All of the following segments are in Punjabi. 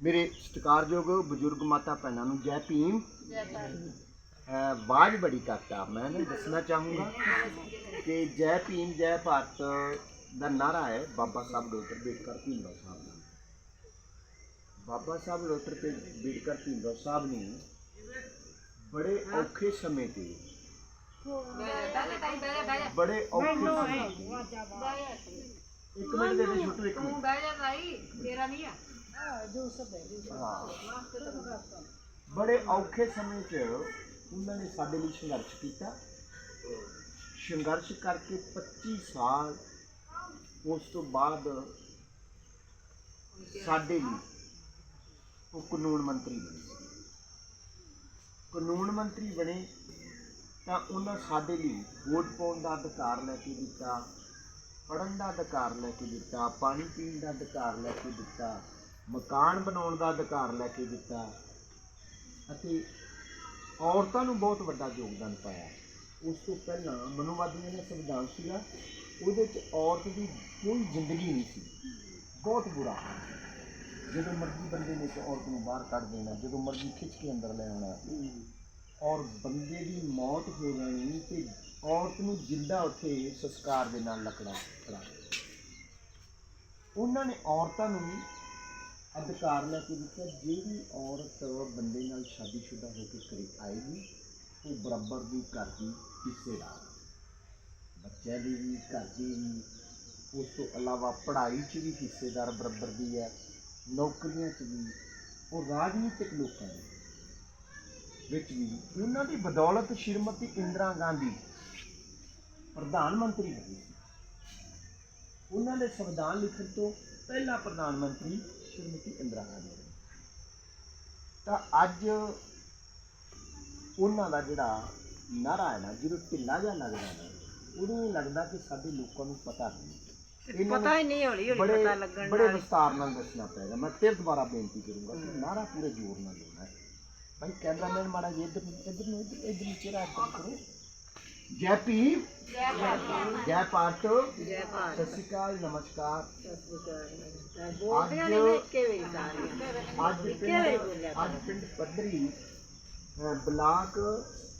ਮੇਰੇ ਸਤਿਕਾਰਯੋਗ ਬਜ਼ੁਰਗ ਮਾਤਾ ਭੈਣਾਂ ਨੂੰ ਜੈ ਭੀਮ। ਅਹ ਆਵਾਜ਼ ਬੜੀ ਕਰਤਾ ਮੈਂ ਨਾ ਦੱਸਣਾ ਚਾਹੂੰਗਾ ਕਿ ਜੈ ਭੀਮ ਜੈ ਭਾਰਤ ਦਾ ਨਾਰਾ ਹੈ ਬਾਬਾ ਸਾਹਿਬ ਡਾਕਟਰ ਅੰਬੇਡਕਰ ਭੀਮਰਾਓ ਸਾਹਿਬ ਦਾ। ਬਾਬਾ ਸਾਹਿਬ ਡਾਕਟਰ ਤੇ ਅੰਬੇਡਕਰ ਭੀਮਰਾਓ ਸਾਹਿਬ ਨੇ ਬੜੇ ਔਖੇ ਸਮੇਂ ਤੇ ਬੜੇ ਔਖੇ ਸਮੇਂ ਤੇ ਇੱਕ ਮਿੰਟ ਦੇ ਦੇ ਛੋਟੂ ਇੱਕ ਮਿੰਟ। ਹਾਂ। ਬੜੇ ਔਖੇ ਸਮੇਂ 'ਚ ਉਹਨਾਂ ਨੇ ਸਾਡੇ ਲਈ ਸੰਘਰਸ਼ ਕੀਤਾ। ਸੰਘਰਸ਼ ਕਰਕੇ 25 ਸਾਲ ਉਸ ਤੋਂ ਬਾਅਦ ਸਾਡੇ ਲਈ ਉਹ ਕਾਨੂੰਨ ਮੰਤਰੀ ਬਣੇ ਕਾਨੂੰਨ ਮੰਤਰੀ ਬਣੇ ਤਾਂ ਉਹਨਾਂ ਸਾਡੇ ਲਈ ਵੋਟ ਪਾਉਣ ਦਾ ਅਧਿਕਾਰ ਲੈ ਕੇ ਦਿੱਤਾ ਪੜ੍ਹਨ ਦਾ ਅਧਿਕਾਰ ਲੈ ਕੇ ਦਿੱਤਾ, ਪਾਣੀ ਪੀਣ ਦਾ ਅਧਿਕਾਰ ਲੈ ਕੇ ਦਿੱਤਾ। ਮਕਾਨ ਬਣਾਉਣ ਦਾ ਅਧਿਕਾਰ ਲੈ ਕੇ ਦਿੱਤਾ। ਅਤੇ ਔਰਤਾਂ ਨੂੰ ਬਹੁਤ ਵੱਡਾ ਯੋਗਦਾਨ ਪਾਇਆ। ਉਸ ਤੋਂ ਪਹਿਲਾਂ ਮਨੋਵਾਦੀਆਂ ਦਾ ਸੰਵਿਧਾਨ ਸੀਗਾ। ਉਹਦੇ 'ਚ ਔਰਤ ਦੀ ਕੋਈ ਜ਼ਿੰਦਗੀ ਨਹੀਂ ਸੀ। ਬਹੁਤ ਬੁਰਾ ਹਾਲ ਸੀ। ਜਦੋਂ ਮਰਜ਼ੀ ਬੰਦੇ ਨੇ ਇੱਕ ਔਰਤ ਨੂੰ ਬਾਹਰ ਕੱਢ ਦੇਣਾ, ਜਦੋਂ ਮਰਜ਼ੀ ਖਿੱਚ ਕੇ ਅੰਦਰ ਲੈ ਆਉਣਾ। ਔਰ ਬੰਦੇ ਦੀ ਮੌਤ ਹੋ ਜਾਣੀ ਤੇ ਔਰਤ ਨੂੰ ਜਿੰਦਾ ਉੱਥੇ ਸੰਸਕਾਰ ਦੇ ਨਾਲ ਲੱਕੜਾ ਖੜਾ ਉਹਨਾਂ ਨੇ ਔਰਤਾਂ ਨੂੰ ਅਧਿਕਾਰ ਲੈ ਕੇ ਦਿੱਤਾ, ਜਿਹੜੀ ਔਰਤ ਬੰਦੇ ਨਾਲ ਸ਼ਾਦੀशुदा ਹੋ ਕੇ ਘਰੇ ਆਏਗੀ, ਉਹ ਬਰਾਬਰ ਦੀ ਘਰ ਦੀ ਹਿੱਸੇਦਾਰ ਬੱਚਿਆਂ ਦੀ ਵੀ, ਘਰ ਦੀ ਵੀ, ਉਸ ਤੋਂ ਇਲਾਵਾ ਪੜ੍ਹਾਈ 'ਚ ਵੀ ਹਿੱਸੇਦਾਰ ਬਰਾਬਰ ਦੀ ਹੈ, ਨੌਕਰੀਆਂ 'ਚ ਵੀ, ਉਹ ਰਾਜਨੀਤਿਕ ਲੋਕਾਂ ਦੇ ਵਿੱਚ ਵੀ, ਉਹਨਾਂ ਦੀ ਬਦੌਲਤ ਸ਼੍ਰੀਮਤੀ ਇੰਦਰਾ ਗਾਂਧੀ, ਪ੍ਰਧਾਨ ਮੰਤਰੀ ਬਣੀ। ਸੀ ਉਹਨਾਂ ਦੇ ਸੰਵਿਧਾਨ ਲਿਖਣ ਤੋਂ ਪਹਿਲਾ ਪ੍ਰਧਾਨ ਮੰਤਰੀ ਸ਼੍ਰੀਮਤੀ ਇੰਦਰਾ ਗਾਂਧੀ ਬਣੀ ਤਾਂ ਅੱਜ ਉਹਨਾਂ ਦਾ ਜਿਹੜਾ ਨਾਰਾ ਹੈ ਨਾ ਜਦੋਂ ਢਿੱਲਾ ਜਿਹਾ ਲੱਗਦਾ ਨਾ ਉਦੋਂ ਲੱਗਦਾ ਕਿ ਸਾਡੇ ਲੋਕਾਂ ਨੂੰ ਪਤਾ ਨਹੀਂ। ਨੂੰ ਪਤਾ ਹੀ ਨਹੀਂ ਹੌਲੀ ਹੌਲੀ ਪਤਾ ਲੱਗਣ ਬੜੇ ਵਿਸਤਾਰ ਨਾਲ ਦੱਸਣਾ ਪਏਗਾ। ਮੈਂ ਫਿਰ ਦੁਬਾਰਾ ਬੇਨਤੀ ਕਰੂੰਗਾ ਕਿ ਨਾਰਾ ਪੂਰੇ ਜ਼ੋਰ ਨਾਲ ਦੇਣਾ ਹੈ। ਭਾਈ ਕੈਮਰਾਮੈਨ ਮਾੜਾ ਜੀ ਇੱਧਰ ਨੂੰ- ਇੱਧਰ ਨੂੰ ਇੱਧਰ ਨੂੰ ਚਿਹਰਾ ਕਰੋ। ਜੈ ਭੀਮ ਜੈ ਭਾਰਤ। ਜੈ ਭਾਰਤ। ਸਤਿ ਸ਼੍ਰੀ ਅਕਾਲ ਨਮਸਕਾਰ। ਬੋਲਦੀਆਂ ਵੇਖ ਕੇ ਅੱਜ ਪਿੰਡ ਅੱਜ ਪਿੰਡ ਪੱਧਰੀ ਬਲਾਕ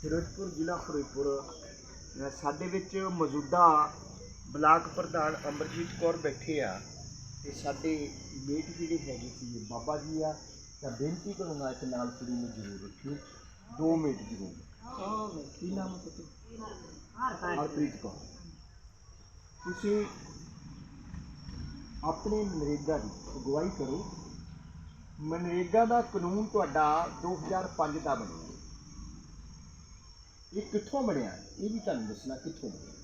ਫਿਰੋਜ਼ਪੁਰ ਜ਼ਿਲ੍ਹਾ ਫਿਰੋਜ਼ਪੁਰ। ਸਾਡੇ ਵਿੱਚ ਮੌਜੂਦਾ ਬਲਾਕ ਪ੍ਰਧਾਨ ਅਮਰਜੀਤ ਕੌਰ ਬੈਠੇ ਆ। ਤੇ ਸਾਡੇ ਮੇਟ ਜਿਹੜੇ ਹੈਗੇ ਸੀ ਬਾਬਾ ਜੀ ਆ। ਤਾਂ ਬੇਨਤੀ ਕਰੂੰਗਾ ਕਿ ਨਾਲ ਕੁੜੀ ਨੂੰ ਜ਼ਰੂਰ ਰੱਖਿਓ। ਦੋ ਮਿੰਟ ਜ਼ਰੂਰ। ਕੀ ਨਾਮ ਹੈ ਤੁਹਾਡਾ ਹਰਪ੍ਰੀਤ ਕੌਰ। ਤੁਸੀਂ ਆਪਣੇ ਮਨਰੇਗਾ ਦੀ ਅਗਵਾਈ ਕਰੋ। ਮਨਰੇਗਾ ਦਾ ਕਾਨੂੰਨ ਤੁਹਾਡਾ 2005 ਦਾ ਬਣਿਆ ਇਹ ਕਿੱਥੋਂ ਬਣਿਆ? ਇਹ ਵੀ ਤੁਹਾਨੂੰ ਦੱਸਣਾ ਕਿੱਥੋਂ ਬਣਿਆ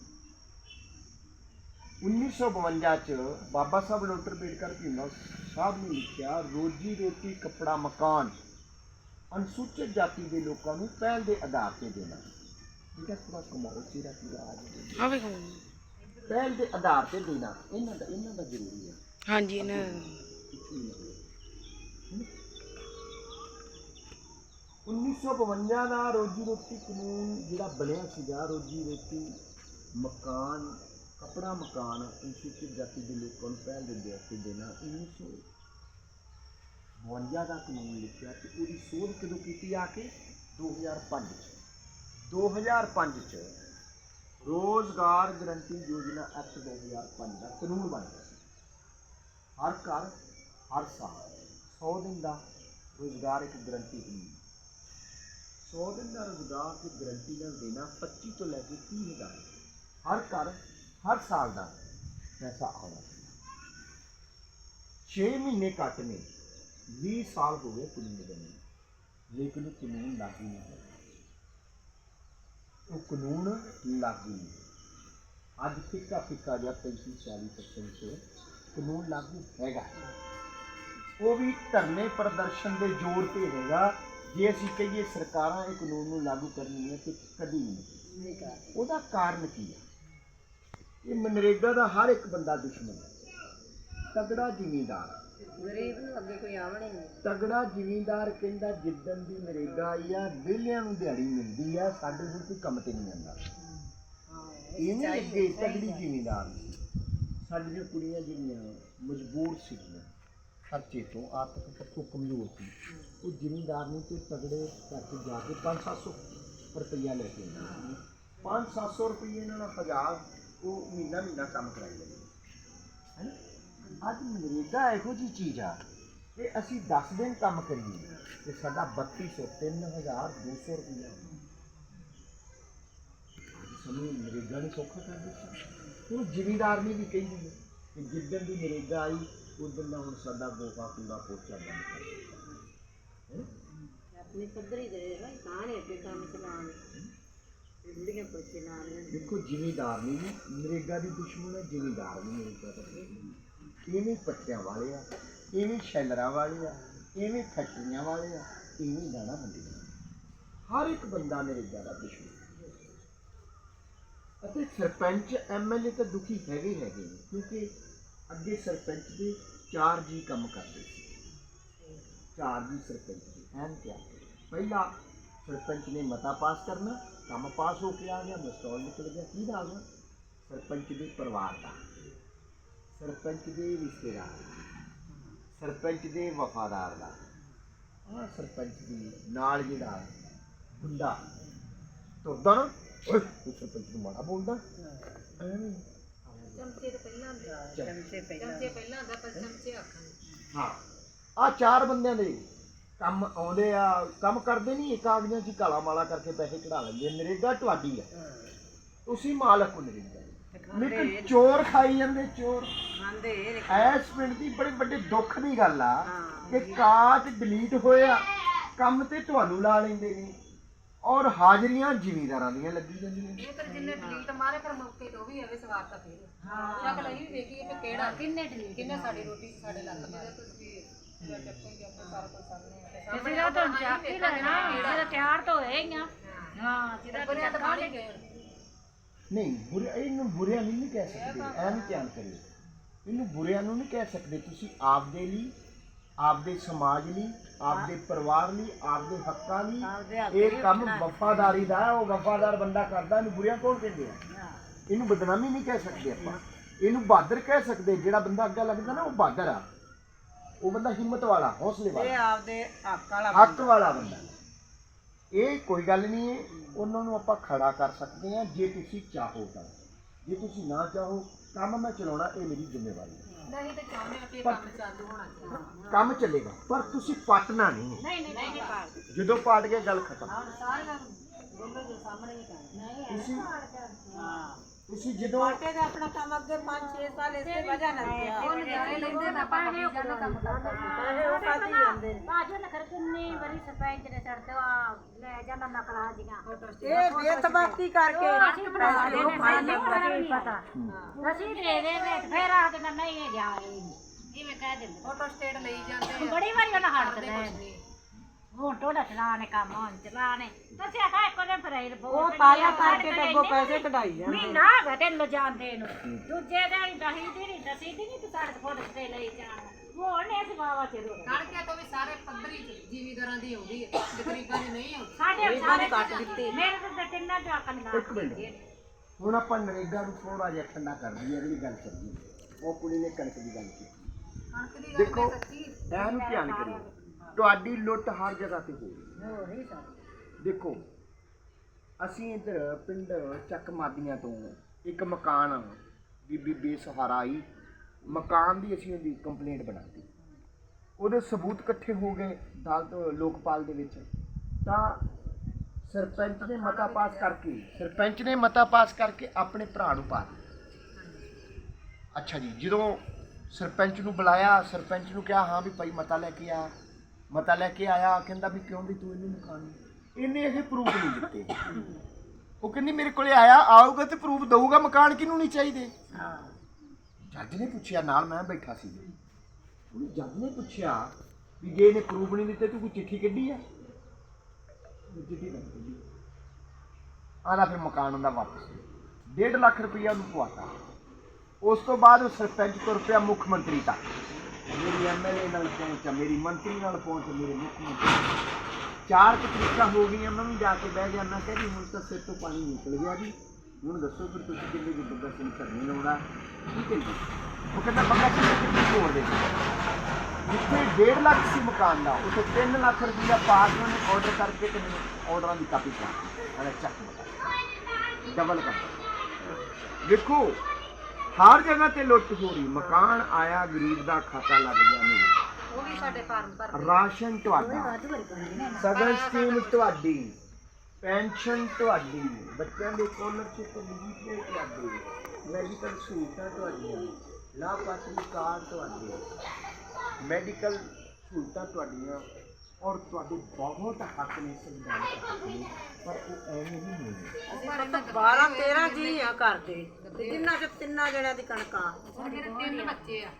1952 ਚ ਬਾਬਾ ਸਾਹਿਬ ਡਾਕਟਰ ਅੰਬੇਡਕਰ ਭੀਮਰਾਓ ਸਾਹਿਬ ਨੇ ਲਿਖਿਆ, ਰੋਜੀ ਰੋਟੀ, ਕੱਪੜਾ, ਮਕਾਨ। ਅਨੁਸੂਚਿਤ ਜਾਤੀ ਦੇ ਲੋਕਾਂ ਨੂੰ ਪਹਿਲ ਦੇ ਆਧਾਰ ਤੇ ਦੇਣਾ। ਜਿਹੜਾ ਥੋੜਾ ਕਮਾਓ ਚਿਹਰਾ ਪੂਰਾ ਆ ਜਾਵੇ ਆਵੇ ਪਹਿਲ ਦੇ ਆਧਾਰ ਤੇ ਦੇਣਾ ਇਹਨਾਂ ਦਾ ਇਹਨਾਂ ਦਾ ਜ਼ਰੂਰੀ ਹੈ ਹਾਂਜੀ ਨਾ ਕਿੱਥੇ ਨਹੀਂ ਹੈ। 1952 ਦਾ ਰੋਜੀ ਰੋਟੀ ਕਾਨੂੰਨ ਜਿਹੜਾ ਬਣਿਆ ਸੀਗਾ ਰੋਜੀ ਰੋਟੀ ਮਕਾਨ ਕਪੜਾ ਮਕਾਨ ਅਨੁਸੂਚਿਤ ਜਾਤੀ ਦੇ ਲੋਕਾਂ ਨੂੰ ਪਹਿਲ ਦਿੰਦੇ ਵਾਸਤੇ ਦੇਣਾ 1952 ਦਾ ਕਾਨੂੰਨ ਲਿਖਿਆ ਤੇ ਉਹਦੀ ਸੋਧ ਕਦੋਂ ਕੀਤੀ ਆ ਕੇ 2005 ਚ 2005 ਚ ਰੋਜ਼ਗਾਰ ਗਰੰਟੀ ਯੋਜਨਾ ਐਕਟ 2005 ਦਾ ਕਾਨੂੰਨ ਬਣ ਗਿਆ ਸੀ। ਹਰ ਘਰ, ਹਰ ਸਾਲ 100 ਦਿਨ ਦਾ ਰੋਜ਼ਗਾਰ ਇੱਕ ਗਰੰਟੀ ਹੁੰਦੀ 100 ਦਿਨ ਦਾ ਰੋਜ਼ਗਾਰ ਦੀ ਗਰੰਟੀ ਨਾਲ ਦੇਣਾ 25 ਤੋਂ ਲੈ ਕੇ 30 ਹਜ਼ਾਰ ਹਰ ਘਰ, ਹਰ ਸਾਲ ਦਾ ਪੈਸਾ ਆਉਣਾ ਸੀ। 6 ਮਹੀਨੇ ਘੱਟ ਨੇ 20 ਸਾਲ ਹੋ ਗਏ ਕਾਨੂੰਨ ਬਣੇ ਲੇਕਿਨ ਉਹ ਕਾਨੂੰਨ ਲਾਗੂ ਨਹੀਂ ਹੋਇਆ। ਉਹ ਕਾਨੂੰਨ ਲਾਗੂ ਨਹੀਂ। ਅੱਜ ਫਿੱਕਾ ਫਿੱਕਾ ਜਿਹਾ 35 40% ਚ ਕਾਨੂੰਨ ਲਾਗੂ ਹੈਗਾ। ਉਹ ਵੀ ਧਰਨੇ ਪ੍ਰਦਰਸ਼ਨ ਦੇ ਜ਼ੋਰ ਤੇ ਹੈਗਾ। ਜੇ ਅਸੀਂ ਕਹੀਏ ਸਰਕਾਰਾਂ ਇਹ ਕਾਨੂੰਨ ਨੂੰ ਲਾਗੂ ਕਰਨੀ ਹੈ ਤੇ ਕਦੀ ਨਹੀਂ। ਉਹਦਾ ਕਾਰਨ ਕੀ ਹੈ? ਇਹ ਮਨਰੇਗਾ ਦਾ ਹਰ ਇੱਕ ਬੰਦਾ ਦੁਸ਼ਮਣ ਹੈ। ਤਗੜਾ ਜ਼ਿਮੀਂਦਾਰ। ਗਰੀਬ ਨੂੰ ਅੱਗੇ ਕੋਈ ਤਗੜਾ ਜ਼ਿਮੀਂਦਾਰ ਕਹਿੰਦਾ ਜਿੱਦਣ ਦੀ ਨਰੇਗਾ ਆਈ ਆ ਵਿਹਲਿਆਂ ਨੂੰ ਦਿਹਾੜੀ ਮਿਲਦੀ ਆ ਸਾਡੇ ਨੂੰ ਕੋਈ ਕੰਮ ਤੇ ਨਹੀਂ ਆਉਂਦਾ। ਇਹ ਨਹੀਂ ਅੱਗੇ ਤਗੜੀ ਜ਼ਿਮੀਂਦਾਰ ਸੀ ਸਾਡੀਆਂ ਕੁੜੀਆਂ ਜਿਹੜੀਆਂ ਮਜਬੂਰ ਸੀਗੀਆਂ ਖਰਚੇ ਤੋਂ ਆਰਥਿਕ ਪੱਖੋਂ ਕਮਜ਼ੋਰ ਸੀ ਉਹ ਜ਼ਿਮੀਂਦਾਰ ਨੂੰ ਤੇ ਤਗੜੇ ਕਰਕੇ ਜਾ ਕੇ 5-700 ਰੁਪਈਆ ਲੈ ਕੇ ਆਉਂਦੇ 5-700 ਰੁਪਈਏ ਇਹਨਾਂ ਨਾਲ ਹਜ਼ਾਰ ਉਹ ਮਹੀਨਾ ਮਹੀਨਾ ਕੰਮ ਕਰਾਈ ਜਾਂਦੇ ਹੈ ਅੱਜ ਨਰੇਗਾ ਇਹੋ ਜੀ ਚੀਜ਼ ਆ। ਕਿ ਅਸੀਂ 10 ਦਿਨ ਕੰਮ ਕਰੀਏ ਤੇ ਸਾਡਾ 3200 3200 ਰੁਪਈਆ। ਅੱਜ ਸਾਨੂੰ ਨਰੇਗਾ ਨੇ ਸੌਖਾ ਕਰ ਦਿੱਤਾ। ਹੁਣ ਜ਼ਿਮੀਂਦਾਰ ਨੇ ਵੀ ਕਹੀ ਹੈ ਕਿ ਜਿੱਦਣ ਦੀ ਨਰੇਗਾ ਆਈ ਉਦੋਂ ਦਾ ਹੁਣ ਸਾਡਾ ਗੋਪਾ ਪੂਰਾ ਪੋਚਾ ਬੰਦ ਕਰ ਦਿੱਤਾ? ਆਪਣੀ ਪੱਧਰੀ ਦੇ ਭਾਈ ਤਾਂ ਨੇ ਅੱਗੇ ਕੰਮ ਚਲਾਉਣ। ਬੁੜੀਆਂ ਪੋਚੇ ਲਾ ਲੈਣ ਦੇਖੋ ਜ਼ਿਮੀਂਦਾਰ ਨੇ ਵੀ ਨਰੇਗਾ ਦੀ ਦੁਸ਼ਮਣ ਹੈ ਜ਼ਿਮੀਂਦਾਰ ਵੀ ਨਰੇਗਾ ਦਾ ਦੁਸ਼ਮਣ ਹੈ। ਇਵੇਂ ਪੱਟਿਆਂ ਵਾਲੇ ਆ। ਇਵੇਂ ਸ਼ੈਲਰਾਂ ਵਾਲੇ ਆ, ਇਵੇਂ ਫੈਕਟਰੀਆਂ ਵਾਲੇ ਆ, ਇਵੇਂ ਦਾਣਾ ਮੰਡੀਆਂ ਹਰ ਇੱਕ ਬੰਦਾ ਨਰੇਗਾ ਜ਼ਿਆਦਾ ਦੁਸ਼ਮਣ ਅਤੇ ਸਰਪੰਚ ਐਮਐਲਏ ਤਾਂ ਦੁਖੀ ਹੈਗੇ ਹੀ ਹੈਗੇ ਨੇ, ਕਿਉਂਕਿ ਅੱਗੇ ਸਰਪੰਚ ਦੇ ਚਾਰ ਜੀ ਕੰਮ ਕਰਦੇ ਸੀ। ਚਾਰ ਜੀ ਸਰਪੰਚ ਦੇ, ਐਨ ਕਿਆ ਪਹਿਲਾ ਸਰਪੰਚ ਨੇ ਮਤਾ ਪਾਸ ਕਰਨਾ, ਕੰਮ ਪਾਸ ਹੋ ਕੇ ਆ ਗਿਆ ਮਸਟੋਲ ਨਿਕਲ ਗਿਆ ਕੀ ਦਾ ਆ ਗਿਆ ਸਰਪੰਚ ਦੇ ਪਰਿਵਾਰ ਦਾ। ਸਰਪੰਚ ਦੇ ਰਿਸ਼ਤੇਦਾਰ ਸਰਪੰਚ ਦੇ ਵਫਾਦਾਰ ਦਾ। ਆ ਸਰਪੰਚ ਦੀ ਨਾਲ ਜਿਹੜਾ ਗੁੰਡਾ ਤੁਰਦਾ ਨਾ ਓਏ ਤੂੰ ਸਰਪੰਚ ਨੂੰ ਮਾੜਾ ਬੋਲਦਾ। ਐਵੇਂ ਚਮਚੇ ਤੋਂ ਪਹਿਲਾਂ ਚਮਚੇ ਪਹਿਲਾਂ ਚਮਚੇ ਪਹਿਲਾਂ ਦਾ ਪਰ ਚਮਚੇ ਆਖਣ ਹਾਂ ਆ ਚਾਰ ਬੰਦਿਆਂ ਦੇ ਕੰਮ ਆਉਂਦੇ ਆ ਕੰਮ ਕਰਦੇ ਨਹੀਂ ਇਹ ਕਾਗਜ਼ਾਂ 'ਚ ਕਾਲਾ ਮਾਲਾ ਕਰਕੇ ਪੈਸੇ ਕਢਾ ਲੈਂਦੇ। ਨਰੇਗਾ ਤੁਹਾਡੀ ਆ। ਤੁਸੀਂ ਮਾਲਕ ਹੋ ਨਰੇਗਾ। ਦੇ। ਲੇਕਿਨ ਚੋਰ ਖਾਈ ਜਾਂਦੇ ਚੋਰ। ਖਾਂਦੇ ਐਸ ਪਿੰਡ ਦੀ ਬੜੀ ਵੱਡੀ ਦੁੱਖ ਦੀ ਗੱਲ ਆ ਹਾਂ। ਕਿ ਕਾਟ ਡਿਲੀਟ ਹੋਇਆ ਕੰਮ ਤੇ ਤੁਹਾਨੂੰ ਲਾ ਲੈਂਦੇ ਨੇ। ਔਰ ਹਾਜ਼ਰੀਆਂ ਜ਼ਿਮੀਦਾਰਾਂ ਦੀਆਂ ਲੱਗੀ ਜਾਂਦੀਆਂ ਨੇ। ਇਹ ਤਾਂ ਜਿੰਨੇ ਡਿਲੀਟ ਮਾਰੇ ਪਰ ਮੌਕੇ ਤੋਂ ਵੀ ਐਵੇਂ ਸਵਾਰ ਤਾਂ ਫੇਰ। ਸ਼ਕਲ ਅਸੀਂ ਵੀ ਵੇਖੀਏ ਕਿ ਕਿਹੜਾ ਕਿੰਨੇ ਡਿਲੀਟ ਕਿੰਨੇ ਸਾਡੀ ਰੋਟੀ ਸਾਡੇ ਲੱਤ ਮਾਰੇ। ਤਸਵੀਰ ਜਾਂ ਚੱਕੋਗੇ ਆਪਣੇ ਸਾਰਾ ਕੁਝ ਸਾਹਮਣੇ ਕਿਸੇ ਦਾ ਤੁਹਾਨੂੰ ਚੱਕ ਹੀ ਲੈਣਾ ਜਿਹੜਾ ਤਿਆਰ ਤਾਂ ਹੋਏ ਹੀ ਆ। ਹਾਂ ਜਿਹਦਾ ਬਰਿਆ ਤਾਂ ਬਾਹਰ ਹੀ ਗਏ ਨਹੀਂ ਬੁਰੇ ਇਹਨੂੰ ਬੁਰਿਆਂ ਨੂੰ ਨਹੀਂ ਕਹਿ ਸਕਦੇ। ਐ ਨਹੀਂ ਧਿਆਨ ਕਰਿਓ। ਇਹਨੂੰ ਬੁਰਿਆਂ ਨੂੰ ਨਹੀਂ ਕਹਿ ਸਕਦੇ। ਤੁਸੀਂ ਆਪਦੇ ਲਈ ਆਪਦੇ ਸਮਾਜ ਲਈ ਆਪਦੇ ਪਰਿਵਾਰ ਲਈ ਆਪਦੇ ਹੱਕਾਂ ਲਈ ਇਹ ਕੰਮ ਵਫਾਦਾਰੀ ਦਾ ਹੈ। ਉਹ ਵਫਾਦਾਰ ਬੰਦਾ ਕਰਦਾ ਇਹਨੂੰ ਬੁਰਿਆਂ ਕੌਣ ਕਹਿੰਦੇ ਆ? ਇਹਨੂੰ ਬਦਨਾਮੀ ਨਹੀਂ ਕਹਿ ਸਕਦੇ ਆਪਾਂ। ਇਹਨੂੰ ਬਹਾਦਰ ਕਹਿ ਸਕਦੇ। ਜਿਹੜਾ ਬੰਦਾ ਅੱਗਾ ਲੱਗਦਾ ਨਾ ਉਹ ਬਹਾਦਰ ਆ। ਉਹ ਬੰਦਾ ਹਿੰਮਤ ਵਾਲਾ ਹੌਸਲੇ ਵਾਲਾ। ਆਪਦੇ ਹੱਕ ਵਾਲਾ ਹੱਕ ਵਾਲਾ ਬੰਦਾ। ਇਹ ਕੋਈ ਗੱਲ ਨਹੀਂ ਹੈ ਉਹਨਾਂ ਨੂੰ ਆਪਾਂ ਖੜਾ ਕਰ ਸਕਦੇ ਹਾਂ ਜੇ ਤੁਸੀਂ ਚਾਹੋ ਤਾਂ। ਜੇ ਤੁਸੀਂ ਨਾ ਚਾਹੋ ਕੰਮ ਮੈਂ ਚਲਾਉਣਾ ਇਹ ਮੇਰੀ ਜ਼ਿੰਮੇਵਾਰੀ ਹੈ। ਨਹੀਂ ਤਾਂ ਚਾਹੁੰਦੇ ਆ ਕਿ ਇਹ ਕੰਮ ਚਾਲੂ ਹੋਣਾ ਚਾਹੀਦਾ। ਕੰਮ ਚੱਲੇਗਾ ਪਰ ਤੁਸੀਂ ਪਟਣਾ ਨਹੀਂ ਹੈ। ਨਹੀਂ ਨਹੀਂ ਨਹੀਂ ਜਦੋਂ ਪਾਟ ਗਏ ਗੱਲ ਖਤਮ। ਹੁਣ ਸਾਰੀਆਂ ਦੇ ਸਾਹਮਣੇ ਹੀ ਕਰਨਾ। ਤੁਸੀਂ ਹਾਂ। ਤੁਸੀਂ ਜਦੋਂ ਪਾਟੇ ਦਾ ਆਪਣਾ ਕੰਮ ਅੱਗੇ 5-6 ਸਾਲ ਇਸੇ ਵਜ੍ਹਾ ਨਾਲ ਗਿਆ ਉਹ ਨਜ਼ਾਰੇ ਲੈਂਦੇ ਤਾਂ ਆਪਾਂ ਕਮੀ ਜਾਣਾ ਕੰਮ ਕਰਦਾ ਪੈਸੇ ਉਹ ਜਾਂਦੇ ਨੇ। ਬਾਜੂ ਨਖਰ ਕਿੰਨੀ ਵਾਰੀ ਸਰਪੰਚ ਨੇ ਛੱਡ ਦਿਆ ਲੈ ਜਾਂਦਾ ਨਕਲਾ ਜੀਆਂ ਇਹ ਬੇਤਬਾਕੀ ਕਰਕੇ ਅਸੀਂ ਬਣਾ ਦੇਣੇ ਸਾਨੂੰ ਨਹੀਂ ਪਤਾ। ਅਸੀਂ ਦੇ ਦੇ ਵੇਟ ਫੇਰ ਆ ਕੇ ਨਹੀਂ ਇਹ ਜਾਏ ਜਿਵੇਂ ਕਹਿ ਦਿੰਦੇ ਫੋਟੋ ਸਟੇਟ ਲਈ ਜਾਂਦੇ ਬੜੀ ਵਾਰੀ ਉਹਨਾਂ ਹੱਟ ਕਰਦੇ ਹੁਣ ਟੋੜਾ ਚਲਾਣੇ ਕੰਮ ਹੁਣ ਚਲਾਣੇ ਤੁਸੀਂ ਆਖਾ ਇੱਕੋ ਦਿਨ ਫਰਾਈ ਉਹ ਤਾਇਆ ਕਰਕੇ ਤੇ ਅੱਗੋਂ ਪੈਸੇ ਕਢਾਈ ਜਾਂਦੇ। ਮਹੀਨਾ ਹੈਗਾ ਤੈਨੂੰ ਜਾਣਦੇ ਨੂੰ। ਦੂਜੇ ਦਿਨ ਦਹੀਂ ਦੀ ਨਹੀਂ ਦਸੀ ਦੀ ਨਹੀਂ ਤੂੰ ਸਾਡੇ ਫੋਟੋ ਤੇ ਲਈ ਜਾਣ। ਹੁਣ ਇਸ ਬਾਵਾ ਚ ਰੋ ਕਣਕਿਆ ਤੋਂ ਵੀ ਸਾਰੇ ਪੱਧਰੀ ਜ਼ਿਮੀਦਾਰਾਂ ਦੀ ਆਉਂਦੀ ਹੈ ਤੇ ਗਰੀਬਾਂ ਦੀ ਨਹੀਂ ਆਉਂਦੀ। ਸਾਡੇ ਸਾਰੇ ਕੱਟ ਦਿੱਤੇ। ਮੇਰੇ ਤੇ ਤਾਂ ਤਿੰਨਾਂ ਜਵਾਕਾਂ ਨੇ ਇੱਕ ਮਿੰਟ। ਹੁਣ ਆਪਾਂ ਨਰੇਗਾ ਨੂੰ ਥੋੜਾ ਜਿਹਾ ਠੰਡਾ ਕਰ ਦਈਏ ਅਗਲੀ ਗੱਲ ਕਰੀਏ ਉਹ ਕੁੜੀ ਨੇ ਕਣਕ ਦੀ ਗੱਲ ਕੀਤੀ। ਕਣਕ ਦੀ ਗੱਲ ਸੱਚੀ। ਐਨੂੰ ਧਿਆਨ ਕਰਿਓ। ਤੁਹਾਡੀ ਲੁੱਟ ਹਰ ਜਗ੍ਹਾ ਤੇ ਹੋ ਰਹੀ ਹੈ। ਦੇਖੋ ਅਸੀਂ ਇੱਧਰ ਪਿੰਡ ਚੱਕ ਮਾਦੀਆਂ ਤੋਂ ਇੱਕ ਮਕਾਨ ਬੀਬੀ ਬੇਸਹਾਰਾ ਆਈ। ਮਕਾਨ ਦੀ ਅਸੀਂ ਉਹਦੀ ਕੰਪਲੇਂਟ ਬਣਾਤੀ। ਉਹਦੇ ਸਬੂਤ ਇਕੱਠੇ ਹੋ ਗਏ ਅਦਾਲਤ ਲੋਕਪਾਲ ਦੇ ਵਿੱਚ। ਤਾਂ ਸਰਪੰਚ ਨੇ ਮਤਾ ਪਾਸ ਕਰਕੇ ਸਰਪੰਚ ਨੇ ਮਤਾ ਪਾਸ ਕਰਕੇ ਆਪਣੇ ਭਰਾ ਨੂੰ ਪਾ ਦਿੱਤਾ। ਅੱਛਾ ਜੀ ਜਦੋਂ ਸਰਪੰਚ ਨੂੰ ਬੁਲਾਇਆ ਸਰਪੰਚ ਨੂੰ ਕਿਹਾ ਹਾਂ ਵੀ ਭਾਈ ਮਤਾ ਲੈ ਕੇ ਆ। ਮਤਾ ਲੈ ਕੇ ਆਇਆ ਕਹਿੰਦਾ ਵੀ ਕਿਉਂ ਵੀ ਤੂੰ ਇਹਨੂੰ ਮਕਾਨ ਇਹਨੇ ਇਹ ਪ੍ਰੂਫ ਨਹੀਂ ਦਿੱਤੇ। ਉਹ ਕਹਿੰਦੀ ਮੇਰੇ ਕੋਲੇ ਆਇਆ ਆਊਗਾ ਤੇ ਪ੍ਰੂਫ ਦਊਗਾ ਮਕਾਨ ਕਿਹਨੂੰ ਨਹੀਂ ਚਾਹੀਦੇ? ਹਾਂ। ਜੱਜ ਨੇ ਪੁੱਛਿਆ ਨਾਲ ਮੈਂ ਬੈਠਾ ਸੀ। ਉਹਨੂੰ ਜੱਜ ਨੇ ਪੁੱਛਿਆ ਵੀ ਜੇ ਇਹਨੇ ਪ੍ਰੂਫ ਨਹੀਂ ਦਿੱਤੇ ਤੂੰ ਕੋਈ ਚਿੱਠੀ ਕੱਢੀ ਆ? ਚਿੱਠੀ ਨਹੀਂ ਕੱਢੀ। ਫਿਰ ਮਕਾਨ ਉਹਦਾ ਵਾਪਸ। 1.5 ਲੱਖ ਰੁਪਈਆ ਉਹਨੂੰ ਪਵਾਤਾ ਉਸ ਤੋਂ ਬਾਅਦ ਉਹ ਸਰਪੰਚ ਤੁਰ ਪਿਆ ਮੁੱਖ ਮੰਤਰੀ ਤੱਕ। ਮੇਰੀ ਐਮਐਲਏ ਨਾਲ ਪਹੁੰਚ ਮੇਰੀ ਮੰਤਰੀ ਨਾਲ ਪਹੁੰਚ ਮੇਰੇ ਮੁੱਖ ਮੰਤਰੀ ਚਾਰ ਕੁ ਤਰੀਕਾਂ ਹੋ ਗਈਆਂ, ਮੈਂ ਵੀ ਜਾ ਕੇ ਬਹਿ ਗਿਆ ਮੈਂ ਕਿਹਾ ਜੀ ਹੁਣ ਤਾਂ ਸਿਰ ਤੋਂ ਪਾਣੀ ਨਿਕਲ ਗਿਆ ਜੀ। ਹੁਣ ਦੱਸੋ ਫਿਰ ਤੁਸੀਂ ਕਿੰਨੇ ਦੀ ਪ੍ਰਦਰਸ਼ਨ ਕਰਨੀ ਲਾਉਣਾ। ਹੈ ਜੀ। ਉਹ ਕਹਿੰਦਾ, ਬੰਦਾ ਕਿੰਨੀ ਤੋੜ ਦੇ। ਜਿੱਥੇ 1.5 ਲੱਖ ਸੀ ਮਕਾਨ ਦਾ, ਉੱਥੇ 3 ਲੱਖ ਰੁਪਈਆ ਪਾ ਕੇ ਉਹਨੇ ਆਰਡਰ ਕਰਕੇ ਤੇ ਮੈਨੂੰ ਆਰਡਰਾਂ ਦੀ ਕਾਪੀ ਪਾ ਅਰੇ ਚੱਕ ਮਕਾਨ। ਡਬਲ ਕਰ ਦੇਖੋ ਹਰ ਜਗ੍ਹਾ ਤੇ ਲੁੱਟ ਹੋ ਰਹੀ। ਮਕਾਨ ਆਇਆ ਗਰੀਬ ਦਾ ਖਾਤਾ ਲੱਗ ਗਿਆ ਮੈਨੂੰ ਉਹ ਵੀ ਸਾਡੇ ਫਾਰਮ ਭਰ ਰਾਸ਼ਨ ਤੁਹਾਡਾ। ਸਗਨ ਸਕੀਮ ਤੁਹਾਡੀ। ਪੈਨਸ਼ਨ ਤੁਹਾਡੀ। ਬੱਚਿਆਂ ਦੇ ਸਕਾਲਰਸ਼ਿਪ ਵਜੀਫੇ ਤੁਹਾਡੇ ਮੈਡੀਕਲ ਸਹੂਲਤਾਂ ਤੁਹਾਡੀਆਂ। ਲਾਭਪਾਤਰੀ ਕਾਰਡ ਤੁਹਾਡੇ। ਮੈਡੀਕਲ ਸਹੂਲਤਾਂ ਤੁਹਾਡੀਆਂ। ਔਰ ਤੁਹਾਡੇ ਬਹੁਤ ਹੱਕ ਨੇ ਸੰਵਿਧਾਨ ਦੇ ਹੱਕ ਨੇ ਪਰ ਉਹ ਐਵੇਂ ਨਹੀਂ ਮਿਲਦੇ 12 13 ਜੀ ਆ ਕਰਦੇ ਤੇ ਜਿੰਨਾ ਚ ਤਿੰਨਾਂ ਜਣਿਆਂ ਦੀ ਕਣਕਾਂ ਹੁਣ ਮੇਰੇ ਤਿੰਨ ਬੱਚੇ ਆ।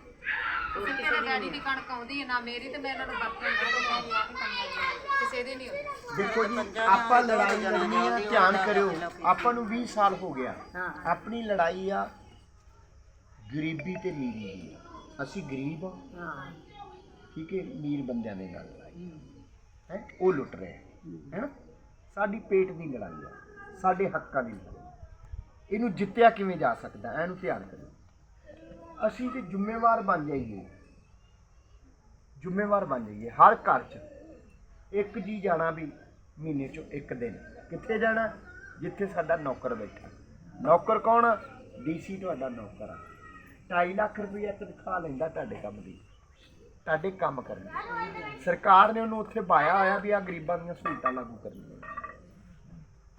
ਕਿਸੇ ਮੇਰੇ ਡੈਡੀ ਦੀ ਕਣਕ ਆਉਂਦੀ ਹੈ ਨਾ ਮੇਰੀ ਤੇ ਮੈਂ ਇਹਨਾਂ ਨੂੰ ਦੇ ਕਿਸੇ ਦੀ ਨਹੀਂ ਆਉਂਦੀ। ਦੇਖੋ ਜੀ ਆਪਾਂ ਲੜਾਈ ਲੜਨੀ ਆ ਧਿਆਨ ਕਰਿਓ। ਆਪਾਂ ਨੂੰ 20 ਸਾਲ ਹੋ ਗਿਆ। ਆਪਣੀ ਲੜਾਈ ਆ ਗਰੀਬੀ ਤੇ ਅਮੀਰੀ ਦੀ। ਅਸੀਂ ਗਰੀਬ ਆ। ਹਾਂ। ਠੀਕ ਹੈ ਅਮੀਰ ਬੰਦਿਆਂ ਦੇ ਨਾਲ। ਹੈ, ਉਹ ਲੁੱਟ ਰਿਹਾ ਹੈ ਨਾ? ਸਾਡੀ ਪੇਟ ਦੀ ਲੜਾਈ ਆ, ਸਾਡੇ ਹੱਕਾਂ ਦੀ ਲੜਾਈ ਇਹਨੂੰ ਜਿੱਤਿਆ ਕਿਵੇਂ ਜਾ ਸਕਦਾ ਹੈ? ਇਹਨੂੰ ਧਿਆਨ ਕਰਿਓ। ਅਸੀਂ ਤੇ ਜ਼ਿੰਮੇਵਾਰ ਬਣ ਜਾਈਏ। ਜ਼ਿੰਮੇਵਾਰ ਬਣ ਜਾਈਏ ਹਰ ਘਰ 'ਚ। ਇੱਕ ਜੀ ਜਾਣਾ ਵੀ ਮਹੀਨੇ 'ਚੋਂ ਇੱਕ ਦਿਨ। ਕਿੱਥੇ ਜਾਣਾ? ਜਿੱਥੇ ਸਾਡਾ ਨੌਕਰ ਬੈਠਾ। ਨੌਕਰ ਕੌਣ ਡੀਸੀ ਤੁਹਾਡਾ ਨੌਕਰ ਆ। 2.5 ਲੱਖ ਰੁਪਈਆ ਤਨਖਾਹ ਲੈਂਦਾ ਤੁਹਾਡੇ ਕੰਮ ਦੀ। ਤੁਹਾਡੇ ਕੰਮ ਕਰਨੇ। ਸਰਕਾਰ ਨੇ ਉਹਨੂੰ ਉੱਥੇ ਪਾਇਆ ਹੋਇਆ ਵੀ ਆ ਗਰੀਬਾਂ ਦੀਆਂ ਸਹੂਲਤਾਂ ਲਾਗੂ ਕਰਨੀਆਂ।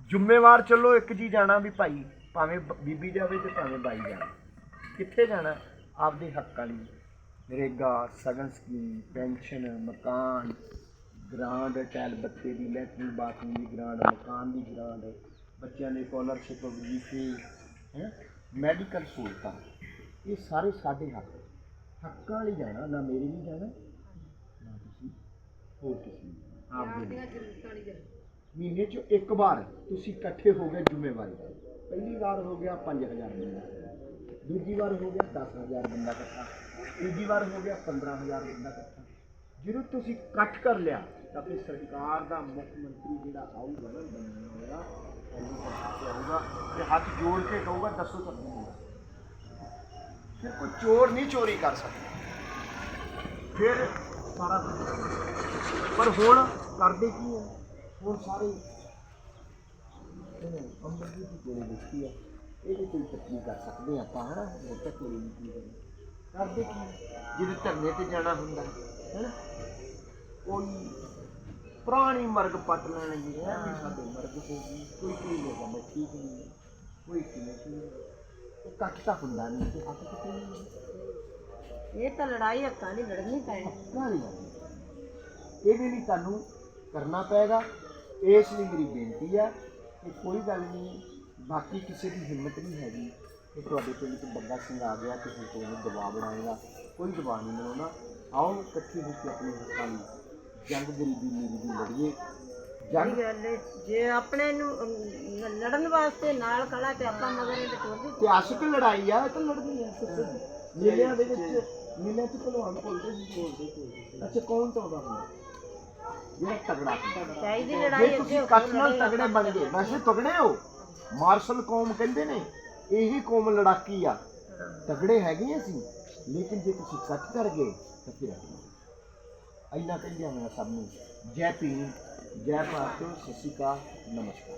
ਜ਼ਿੰਮੇਵਾਰ ਚੱਲੋ, ਇੱਕ ਜੀ ਜਾਣਾ ਵੀ ਭਾਈ, ਭਾਵੇਂ ਬ- ਬੀਬੀ ਜਾਵੇ ਤੇ ਭਾਵੇਂ ਬਾਈ ਜਾਵੇ। ਕਿੱਥੇ ਜਾਣਾ? ਆਪਦੇ ਹੱਕਾਂ ਲਈ। ਨਰੇਗਾ, ਸਗਨ ਸਕੀਮ, ਪੈਨਸ਼ਨ, ਮਕਾਨ, ਗ੍ਰਾਂਟ ਟੈਲ ਬੱਤੇ ਦੀ ਲੈਟਰਿੰਗ, ਬਾਥਰੂਮ ਦੀ ਗ੍ਰਾਂਟ, ਮਕਾਨ ਦੀ ਗ੍ਰਾਂਟ, ਬੱਚਿਆਂ ਦੇ ਸਕਾਲਰਸ਼ਿਪ ਵਜ਼ੀਫੇ ਹੈ ਮੈਡੀਕਲ ਸਹੂਲਤਾਂ। ਇਹ ਸਾਰੇ ਸਾਡੇ ਹੱਕ ਹੱਕਾਂ ਲਈ ਜਾਣਾ ਨਾ ਮੇਰੇ ਲਈ ਜਾਣਾ ਨਾ ਤੁਸੀਂ ਹੋਰ ਕਿਸੇ ਲਈ ਆਪਦੇ ਲਈ। ਜ਼ਰੂਰਤਾਂ ਨਹੀਂ ਜਾਂਦੀ ਮਹੀਨੇ 'ਚ ਇੱਕ ਵਾਰ ਤੁਸੀਂ ਇਕੱਠੇ ਹੋ ਗਏ ਜ਼ਿੰਮੇਵਾਰੀ ਨਾਲ। ਪਹਿਲੀ ਵਾਰ ਹੋ ਗਿਆ 5000 ਬੰਦਾ ਦੂਜੀ ਵਾਰ ਹੋ ਗਿਆ 10000 ਬੰਦਾ ਇਕੱਠਾ ਤੀਜੀ ਵਾਰ ਹੋ ਗਿਆ 15000 ਬੰਦਾ ਇਕੱਠਾ ਜਦੋਂ ਤੁਸੀਂ ਇਕੱਠ ਕਰ ਲਿਆ ਤਾਂ ਫਿਰ ਸਰਕਾਰ ਦਾ ਮੁੱਖ ਮੰਤਰੀ ਜਿਹੜਾ ਆਊਗਾ ਨਾ ਹੋਇਆ ਉਹਨੂੰ ਪਤਾ ਆਊਗਾ ਤੇ ਹੱਥ ਜੋੜ ਕੇ ਕਹੂਗਾ ਦੱਸੋ ਤੁਹਾਨੂੰ ਫਿਰ ਕੋਈ ਚੋਰ ਨਹੀਂ ਚੋਰੀ ਕਰ ਸਕਦਾ। ਫਿਰ ਸਾਰਾ ਕੁਝ ਪਰ ਹੁਣ ਕਰਦੇ ਕੀ ਹੈ? ਹੁਣ ਸਾਰੇ ਇਹਨੇ ਦੀ ਕੋਲੇ ਦਿੱਤੀ ਹੈ, ਇਹਦੀ ਕੋਈ ਤਕਲੀਫ ਕਰ ਸਕਦੇ ਹਾਂ ਆਪਾਂ, ਹਨਾ? ਇਹ ਤਾਂ ਕੋਈ ਨਹੀਂ ਕਰਦੇ ਕੀ ਹੈ? ਜਿਹਦੇ ਧਰਨੇ ਤੇ ਜਾਣਾ ਹੁੰਦਾ ਹੈ ਕੋਈ ਪੁਰਾਣੀ ਮਰਗ ਪੱਟ ਲੈਣਗੇ ਹੈ ਵੀ ਸਾਡੇ ਮਰਗ ਹੋ ਗਈ ਕੋਈ ਕੀ ਹੋ ਜਾਂਦਾ ਠੀਕ ਨਹੀਂ ਕੋਈ ਕਿਵੇਂ ਕੀ ਕੱਟ ਤਾਂ ਹੁੰਦਾ ਨਹੀਂ ਤੇ ਹੱਕ ਕਿਤੇ ਨਹੀਂ। ਇਹ ਤਾਂ ਲੜਾਈ ਹੱਕਾਂ ਦੀ ਲੜਨੀ ਪੈਣੀ ਹੱਕਾਂ ਦੀ ਗੱਲ ਹੈ। ਇਹਦੇ ਲਈ ਤੁਹਾਨੂੰ ਕਰਨਾ ਪਏਗਾ ਇਸ ਲਈ ਮੇਰੀ ਬੇਨਤੀ ਹੈ ਕਿ ਕੋਈ ਗੱਲ ਨਹੀਂ ਬਾਕੀ ਕਿਸੇ ਦੀ ਹਿੰਮਤ ਨਹੀਂ ਹੈਗੀ ਕਿ ਤੁਹਾਡੇ ਪਿੰਡ 'ਚ ਬੰਦਾ ਸਿੰਘ ਆ ਗਿਆ ਕਿਸੇ ਕੋਲ ਨੂੰ ਦਬਾਅ ਬਣਾਏਗਾ ਕੋਈ ਦਬਾਅ ਨਹੀਂ ਬਣਾਉਣਾ ਆਓ ਇਕੱਠੇ ਹੋ ਕੇ ਆਪਣੇ ਹੱਕਾਂ ਲਈ ਜੰਗ ਗਰੀਬੀ ਮੇਰੀ ਦੀ ਲੜੀਏ ਜਿਹੜੀ ਗੱਲ ਹੈ, ਜੇ ਆਪਣੇ ਨੂੰ ਅਮ, ਲੜਨ ਵਾਸਤੇ ਨਾਲ ਖੜਾ ਤੇ ਆਪਾਂ ਮਗਰ ਇਹ ਟੋਲਦੀ ਇਤਿਹਾਸਕ ਲੜਾਈ ਆ ਇਹ ਤਾਂ ਲੜਨੀ ਆ ਮੇਲਿਆਂ ਦੇ ਵਿੱਚ ਮੇਲਿਆਂ 'ਚ ਭਲਵਾਨ ਕੋਲਦੇ ਸੀ ਅੱਛਾ ਕੌਣ ਚਾਹੁੰਦਾ ਹੁੰਦਾ? ਜਿਹੜਾ ਤਗੜਾ ਹੁੰਦਾ। ਚਾਹੀਦੀ ਜੇ ਲੜਾਈ ਅੱਗੇ ਤੁਸੀਂ ਹੋ ਨਾਲ ਤਗੜੇ ਬਣ ਗਏ ਵੈਸੇ ਤਗੜੇ ਹੋ। ਮਾਰਸ਼ਲ ਕੌਮ ਕਹਿੰਦੇ ਨੇ ਇਹੀ ਕੌਮ ਲੜਾਕੀ ਆ। ਤਗੜੇ ਹੈਗੇ ਆ ਅਸੀਂ ਲੇਕਿਨ ਜੇ ਤੁਸੀਂ ਕੱਠ ਕਰ ਗਏ ਤਾਂ ਫਿਰ ਇੰਨਾ ਕਹਿੰਦੇ ਹਾਂ ਸਭ ਨੂੰ ਜੈ ਭੀਮ। ਜੈ ਭਾਰਤ ਸਤਿ ਸ਼੍ਰੀ ਅਕਾਲ ਨਮਸਕਾਰ।